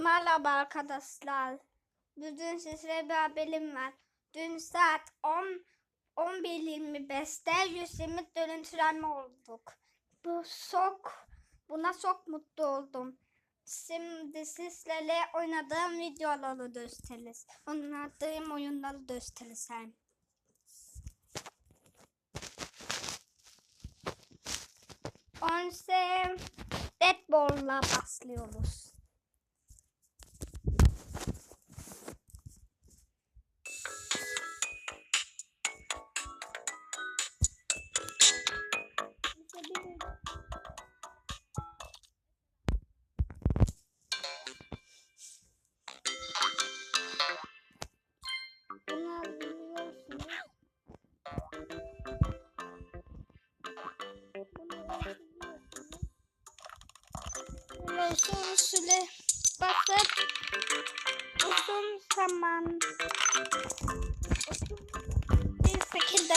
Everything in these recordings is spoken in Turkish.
Merhaba arkadaşlar. Bugün size bir haberim var. Dün saat 10 11.25'te 120 görüntülenme olduk. Bu çok, buna çok mutlu oldum. Şimdi sizlerle oynadığım videoları gösteririz. Oynadığım oyunları göstereceğim. Önce Deadball'la başlıyoruz. Uzun süre basıp uzun zaman. Uzun. Bir şekilde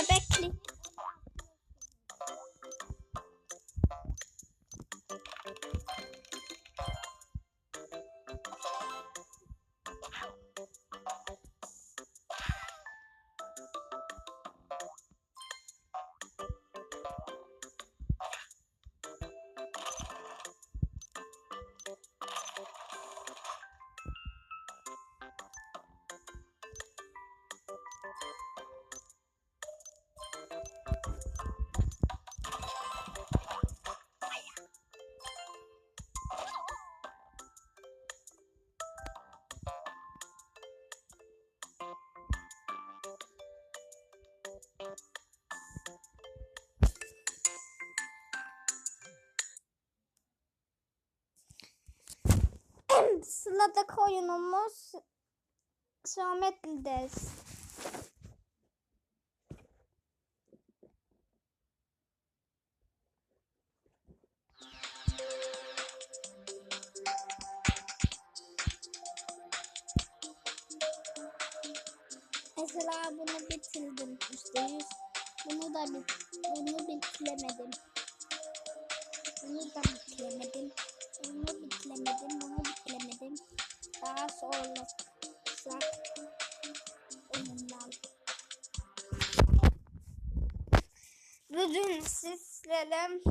Sıradaki oyunumuz Geometri'deyiz. Mesela bunu bitirdim işte yüz. Bunu da bit bunu bitiremedim. Bunu da bitiremedim. Oyundan. Bugün sizlere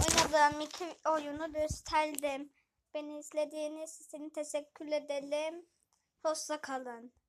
oynadığım iki oyunu gösterdim. Beni izlediğiniz için teşekkür ederim. Hoşça kalın.